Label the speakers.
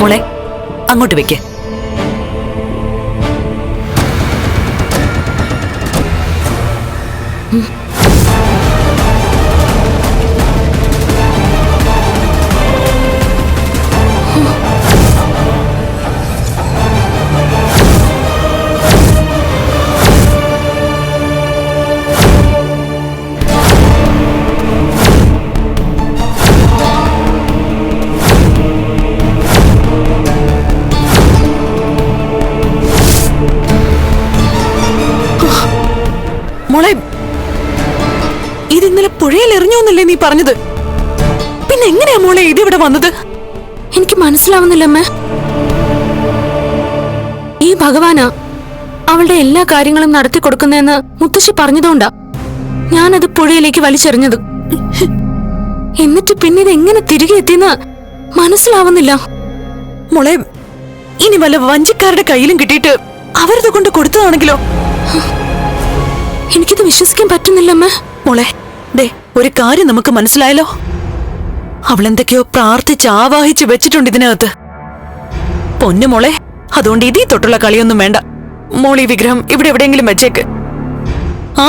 Speaker 1: മോളെ അങ്ങോട്ട് വെക്ക്. മോളെ ഇത് ഇന്നലെ പുഴയിൽ എറിഞ്ഞോന്നല്ലേ നീ പറഞ്ഞത്? പിന്നെ എങ്ങനെയാ മോളെ ഇത് ഇവിടെ വന്നത്?
Speaker 2: എനിക്ക് മനസ്സിലാവുന്നില്ലമ്മേ ഈ ഭഗവാനാ അവളുടെ എല്ലാ കാര്യങ്ങളും നടത്തി കൊടുക്കുന്നതെന്ന് മുത്തശ്ശി പറഞ്ഞതുകൊണ്ടാ ഞാനത് പുഴയിലേക്ക് വലിച്ചെറിഞ്ഞത്. എന്നിട്ട് പിന്നെ ഇത് എങ്ങനെ തിരികെ എത്തിയെന്ന് മനസ്സിലാവുന്നില്ല.
Speaker 1: മോളെ ഇനി വല്ല വഞ്ചിക്കാരുടെ കയ്യിലും കിട്ടിയിട്ട് അവരത് കൊണ്ട് കൊടുത്തതാണെങ്കിലോ?
Speaker 2: എനിക്കിത് അമ്മ
Speaker 1: മോളെ ദേ ഒരു കാര്യം നമുക്ക് മനസ്സിലായല്ലോ. അവളെന്തൊക്കെയോ പ്രാർത്ഥിച്ച് ആവാഹിച്ച് വെച്ചിട്ടുണ്ട് ഇതിനകത്ത്. പൊന്നു മോളെ അതുകൊണ്ട് ഇതീ തൊട്ടുള്ള കളിയൊന്നും വേണ്ട. മോളി വിഗ്രഹം ഇവിടെ എവിടെയെങ്കിലും വെച്ചേക്ക്. ആ